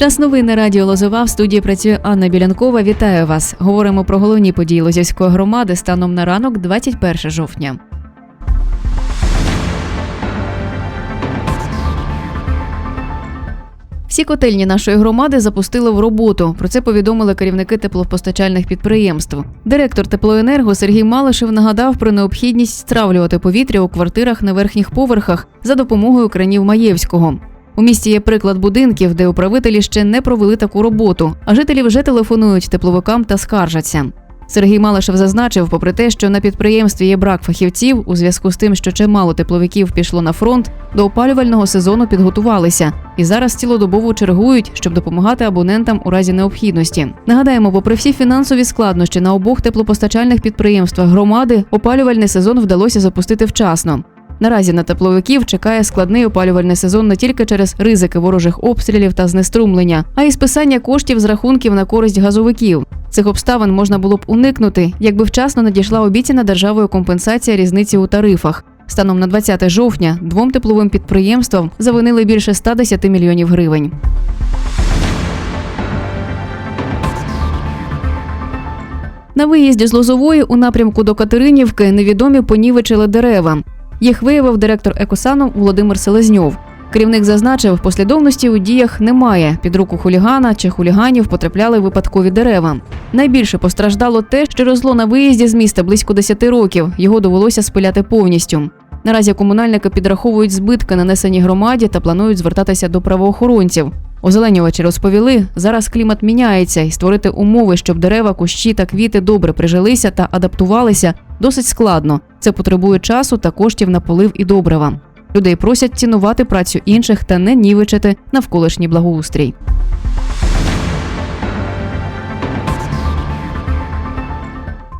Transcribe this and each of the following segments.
Час новин на радіо Лозова в студії працює Анна Білянкова. Вітаю вас. Говоримо про головні події Лозівської громади станом на ранок, 21 жовтня. Всі котельні нашої громади запустили в роботу. Про це повідомили керівники теплопостачальних підприємств. Директор теплоенерго Сергій Малишев нагадав про необхідність стравлювати повітря у квартирах на верхніх поверхах за допомогою кранів Маєвського. У місті є приклад будинків, де управителі ще не провели таку роботу, а жителі вже телефонують тепловикам та скаржаться. Сергій Малишев зазначив, попри те, що на підприємстві є брак фахівців, у зв'язку з тим, що чимало тепловиків пішло на фронт, до опалювального сезону підготувалися і зараз цілодобово чергують, щоб допомагати абонентам у разі необхідності. Нагадаємо, попри всі фінансові складнощі на обох теплопостачальних підприємствах громади, опалювальний сезон вдалося запустити вчасно. Наразі на тепловиків чекає складний опалювальний сезон не тільки через ризики ворожих обстрілів та знеструмлення, а й списання коштів з рахунків на користь газовиків. Цих обставин можна було б уникнути, якби вчасно надійшла обіцяна державою компенсація різниці у тарифах. Станом на 20 жовтня двом тепловим підприємствам завинили більше 110 мільйонів гривень. На виїзді з Лозової у напрямку до Катеринівки невідомі понівечили дерева. Їх виявив директор екосану Володимир Селезньов. Керівник зазначив, послідовності у діях немає. Під руку хулігана чи хуліганів потрапляли випадкові дерева. Найбільше постраждало те, що росло на виїзді з міста близько 10 років. Його довелося спиляти повністю. Наразі комунальники підраховують збитки, нанесені громаді, та планують звертатися до правоохоронців. Озеленювачі розповіли, зараз клімат міняється, і створити умови, щоб дерева, кущі та квіти добре прижилися та адаптувалися, досить складно. Це потребує часу та коштів на полив і добрива. Людей просять цінувати працю інших та не нівечити навколишній благоустрій.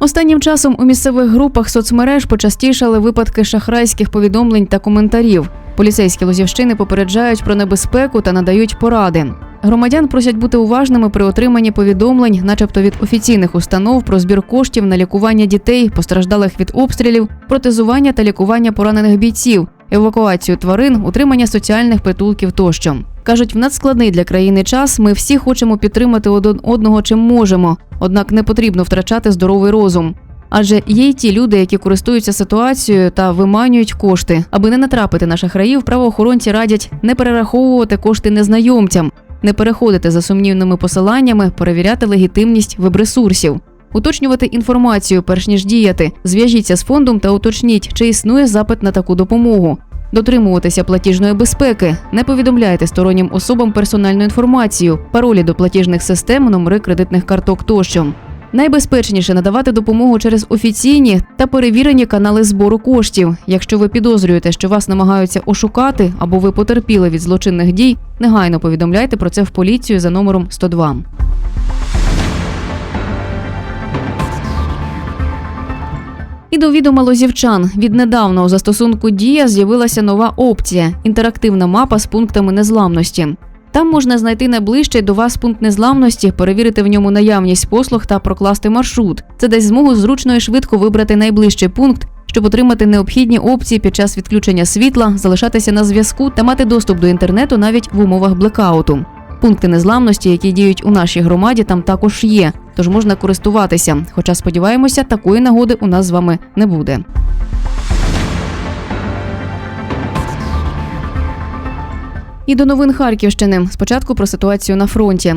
Останнім часом у місцевих групах соцмереж почастішали випадки шахрайських повідомлень та коментарів. Поліцейські Лозівщини попереджають про небезпеку та надають поради. Громадян просять бути уважними при отриманні повідомлень, начебто від офіційних установ, про збір коштів на лікування дітей, постраждалих від обстрілів, протезування та лікування поранених бійців, евакуацію тварин, утримання соціальних притулків тощо. Кажуть, в надскладний для країни час ми всі хочемо підтримати один одного чим можемо, однак не потрібно втрачати здоровий розум. Адже є й ті люди, які користуються ситуацією та виманюють кошти. Аби не натрапити на шахраїв, правоохоронці радять не перераховувати кошти незнайомцям, не переходити за сумнівними посиланнями, перевіряти легітимність веб-ресурсів. Уточнювати інформацію, перш ніж діяти. Зв'яжіться з фондом та уточніть, чи існує запит на таку допомогу. Дотримуватися платіжної безпеки, не повідомляйте стороннім особам персональну інформацію, паролі до платіжних систем, номери кредитних карток тощо. Найбезпечніше надавати допомогу через офіційні та перевірені канали збору коштів. Якщо ви підозрюєте, що вас намагаються ошукати або ви потерпіли від злочинних дій, негайно повідомляйте про це в поліцію за номером 102. І до відома лозівчан віднедавна у застосунку Дія з'явилася нова опція інтерактивна мапа з пунктами незламності. Там можна знайти найближчий до вас пункт незламності, перевірити в ньому наявність послуг та прокласти маршрут. Це дасть змогу зручно і швидко вибрати найближчий пункт, щоб отримати необхідні опції під час відключення світла, залишатися на зв'язку та мати доступ до інтернету навіть в умовах блекауту. Пункти незламності, які діють у нашій громаді, там також є, тож можна користуватися. Хоча сподіваємося, такої нагоди у нас з вами не буде. І до новин Харківщини. Спочатку про ситуацію на фронті.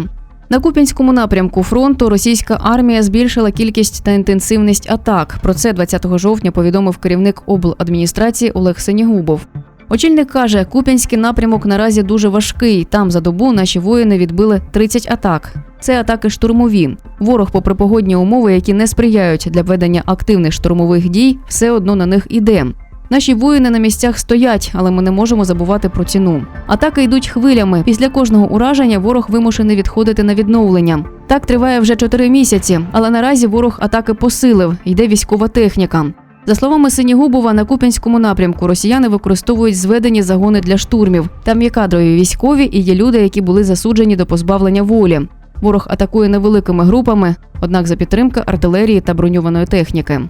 На Куп'янському напрямку фронту російська армія збільшила кількість та інтенсивність атак. Про це 20 жовтня повідомив керівник обладміністрації Олег Сенігубов. Очільник каже, Куп'янський напрямок наразі дуже важкий. Там за добу наші воїни відбили 30 атак. Це атаки штурмові. Ворог, попри погодні умови, які не сприяють для ведення активних штурмових дій, все одно на них іде. Наші воїни на місцях стоять, але ми не можемо забувати про ціну. Атаки йдуть хвилями. Після кожного ураження ворог вимушений відходити на відновлення. Так триває вже чотири місяці, але наразі ворог атаки посилив. Йде військова техніка. За словами Синігубова, на Куп'янському напрямку росіяни використовують зведені загони для штурмів. Там є кадрові військові і є люди, які були засуджені до позбавлення волі. Ворог атакує невеликими групами, однак за підтримки артилерії та броньованої техніки.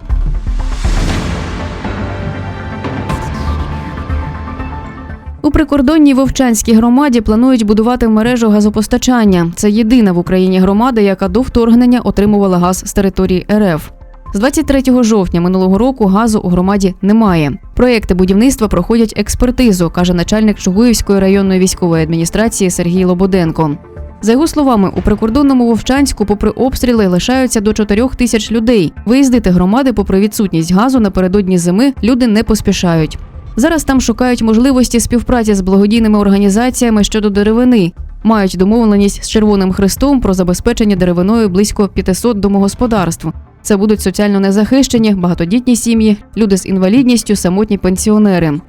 У прикордонній Вовчанській громаді планують будувати мережу газопостачання. Це єдина в Україні громада, яка до вторгнення отримувала газ з території РФ. З 23 жовтня минулого року газу у громаді немає. Проєкти будівництва проходять експертизу, каже начальник Чугуївської районної військової адміністрації Сергій Лободенко. За його словами, у прикордонному Вовчанську, попри обстріли, лишаються до 4 тисяч людей. Виїздити громади, попри відсутність газу напередодні зими, люди не поспішають. Зараз там шукають можливості співпраці з благодійними організаціями щодо деревини. Мають домовленість з Червоним Хрестом про забезпечення деревиною близько 500 домогосподарств. Це будуть соціально незахищені, багатодітні сім'ї, люди з інвалідністю, самотні пенсіонери.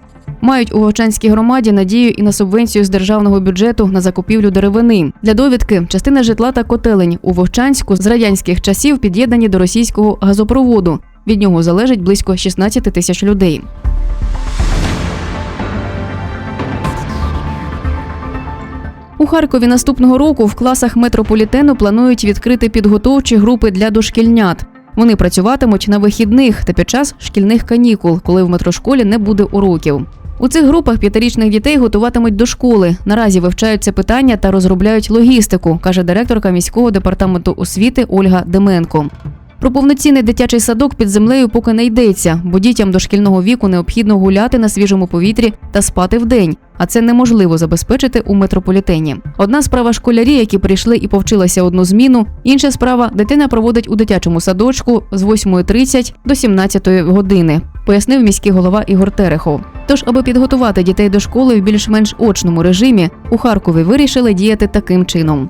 Мають у Вовчанській громаді надію і на субвенцію з державного бюджету на закупівлю деревини. Для довідки частина житла та котелень у Вовчанську з радянських часів під'єднані до російського газопроводу. Від нього залежить близько 16 тисяч людей. У Харкові наступного року в класах метрополітену планують відкрити підготовчі групи для дошкільнят. Вони працюватимуть на вихідних та під час шкільних канікул, коли в метрошколі не буде уроків. У цих групах п'ятирічних дітей готуватимуть до школи. Наразі вивчають це питання та розробляють логістику, каже директорка міського департаменту освіти Ольга Деменко. Про повноцінний дитячий садок під землею поки не йдеться, бо дітям дошкільного віку необхідно гуляти на свіжому повітрі та спати вдень, а це неможливо забезпечити у метрополітені. Одна справа школярі, які прийшли і повчилися одну зміну. Інша справа дитина проводить у дитячому садочку з 8.30 до 17 години, пояснив міський голова Ігор Терехов. Тож, аби підготувати дітей до школи в більш-менш очному режимі, у Харкові вирішили діяти таким чином.